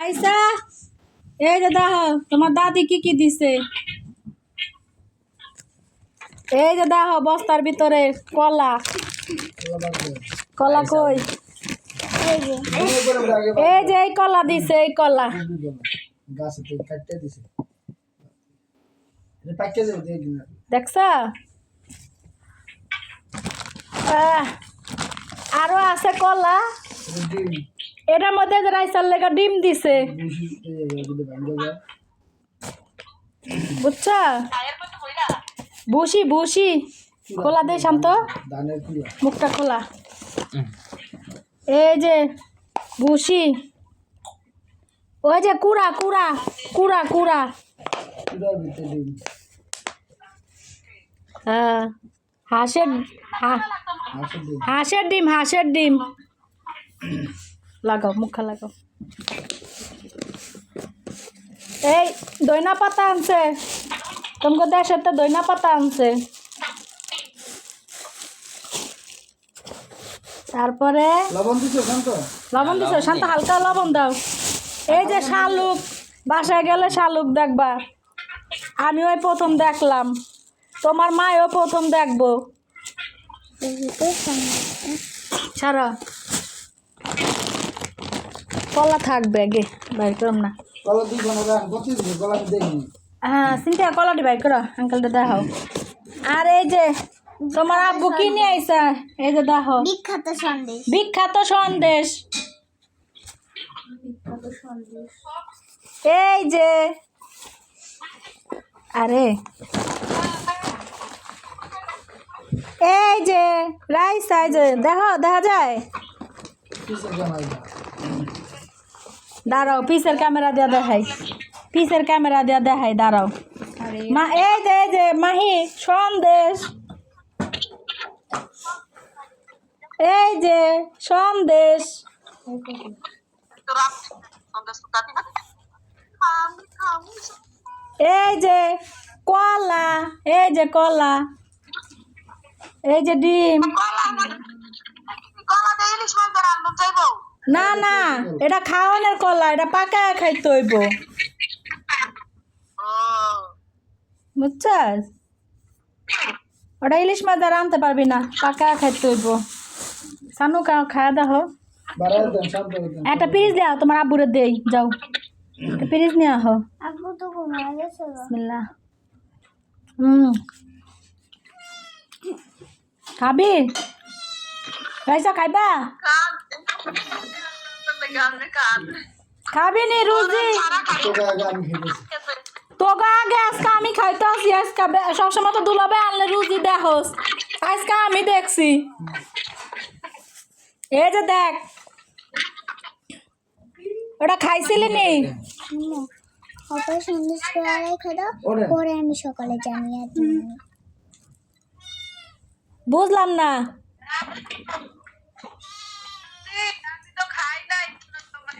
আইসা। এই যে দেখো তোমার দাদি কি কি দিছে? এই যে দেখো বস্তার ভিতরে কলা। কলা কই? এই যে এই কলা দিছে এই কলা। দেখছ? আরও আছে কলা। এটার মধ্যে রাইসার লেগা ডিম দিছে। বুঝি এগুলো ভাঙা ভুসি ভুসি খোলা দে শান্ত। মুখটা খোলা। এই যে ভুসি ওই যে কুড়া কুড়া কুড়া কুড়া। হ্যাঁ। হাঁসের হাঁসের ডিম হাঁসের ডিম। লাগাও মুখা লাগাও। এই দইনা পাতা আনছে। তোমাকে দেশের তো দইনা পাতা আনছে। তারপরে লবণ দিছো শান্ত? লবণ দিছো শান্ত হালকা লবণ দাও। এই যে শালুক বাসায় গেলে শালুক দেখবা। আমি ওই প্রথম দেখলাম। তোমার মায়ও প্রথম দেখব। ছাড়া। কলা থাকবে আগে বাইর করম না। কলা কত দিবে কলা আমি দেখিনি হ্যাঁ চিন্তা কলাটি বাইর করো আঙ্কেলটা দেখাও। আর এই যে তোমার আব্বু কি নিয়ে আইসা? এই যে দেখো। বিখ্যাত সন্দেশ। বিখ্যাত সন্দেশ। এই যে। আরে। এই যে রাইস এই যে দেখো দেখা যায়। দাঁড়াও, পিসের ক্যামেরা দিয়া দেখাই। পিসের ক্যামেরা দিয়া দেখাই, দাঁড়াও। মা, এই যে এই যে, মাহি, সন্দেশ। এই যে, সন্দেশ। এই যে, কলা, এই যে কলা। এই যে ডিম। না না এটা খাওয়ানোর কলা এটা পাকা খাইতে হইব। বুঝছাস? ওটা ইলিশ মাছ আর আনতে পারবি না পাকা খাইতে হইব। সানু খাও খাওয়া দাও। একটা পিরিজ দাও তোমার আব্বুরে দেই যাও। পিরিজ নিয়ে আহো হুম খাবি? খাইবা? খাবি নি রুজি? তোকে আগে আজকে আমি খাইতে আসি আজকে সবসময় তো দুলাবে আনলে রুজি দেখোস। আজকে আমি দেখছি। এই যে দেখ। ওটা খাইছিলি নি। পরে আমি সকালে জানিয়ে দিই। বুঝলাম না।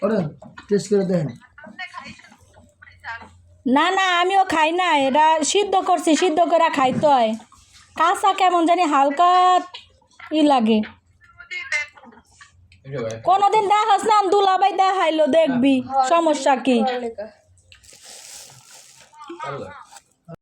ওরে টেস্ট করে দেখেন। না না আমিও খাই না এটা সিদ্ধ করছি সিদ্ধ করে খাইতে হয়। কাঁচা কেমন জানি হালকা ই লাগে। কোনোদিন দেখাস না দুলাবাই দেখাইলো দেখবি সমস্যা কি?